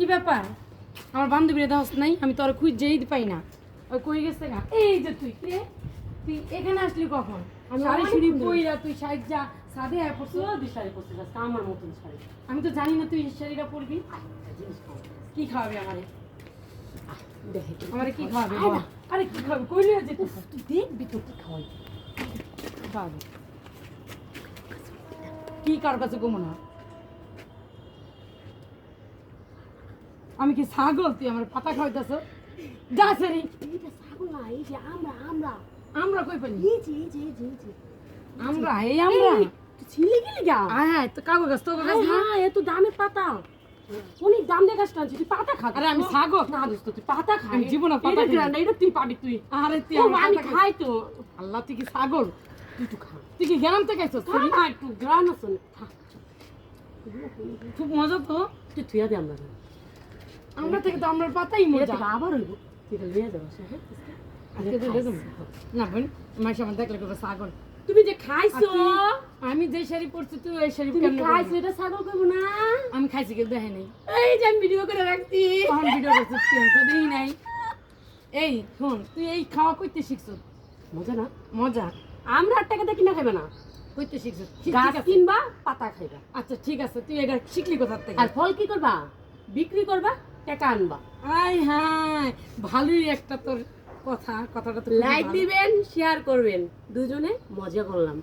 কি ব্যাপার? আমার বান্ধবীরা দাওস নাই? আমি তোর খুঁজেই পাই না। ওই কই গেছে গা? এই যে তুই কে? তুই এখানে আসলি কখন? আমি শাড়ি শুড়ি। পইরা তুই শাড়ি যা সাদে আয় পড়ছিস। সৌদি শাড়ি পরতে যাচ্ছে আমার মতন শাড়ি। আমি তো জানি না তুই এই শাড়িটা পরবি। কি খাওয়াবি আমারে? দেখে। আমারে কি খাওয়াবি। না। আরে কি খাওয়াবি? কইলি যে তুই দেখবি তো কি খাওয়াই খাওয়াবি কি কার কাছে ঘুমো আমি কি ছাগল? তুই আমার পাতা খাওয়াইতেছ? যা সেরি। এইটা ছাগল না এই যে আমরা আমরা। আমরা কই পানি এই যে এই যে এই যে এই যে। আমরা এই আমরা। তুই ছিলে গেলি গা? হ্যাঁ তো কাগজ গাছ তো গাছ না? হ্যাঁ এত দামের পাতা। অনেক দাম দিয়ে গাছটা আনছি তুই পাতা খা। আরে আমি ছাগল। না দোস্ত তুই পাতা খা আমি জীবনে পাতা খাই। না। এটা তুই পাবি তুই। আরে তুই আমি খাই- তো। আল্লাহ তুই কি ছাগল? তুই তো খা। তুই কি গ্রাম থেকে আইছস? খা না একটু আছে খুব মজা তো। তুই আমরা। আমরা থেকে তো আমরা পাতাই মজা। আবার হইব। তুই যাব হ্যাঁ আজকে তো লেজম। না বোন মাই সামনে দেখলে ছাগল। তুমি যে খাইছো? আমি যে শাড়ি পরছি তুই ওই শাড়ি তুমি খাইছো? এটা ছাগল করব না। আমি খাইছি কেউ দেখে নাই। এই যে আমি ভিডিও করে রাখছি। তখন ভিডিও করছিস তুই তো দেখি নাই। এই শোন তুই এই খাওয়া কইতে শিখছ? মজা না? মজা। আমরা আর টাকা দিয়ে কিনা খাইবে না? কইতে শিখছ? গাছ কিনবা পাতা খাইবা। আচ্ছা ঠিক আছে তুই এটা শিখলি কোথা থেকে? আর ফল কি করবা? বিক্রি করবা? টাকা আনবা। আই হ্যাঁ ভালোই একটা তোর কথা কথাটা তো লাইক দিবেন শেয়ার করবেন। দুজনে মজা করলাম।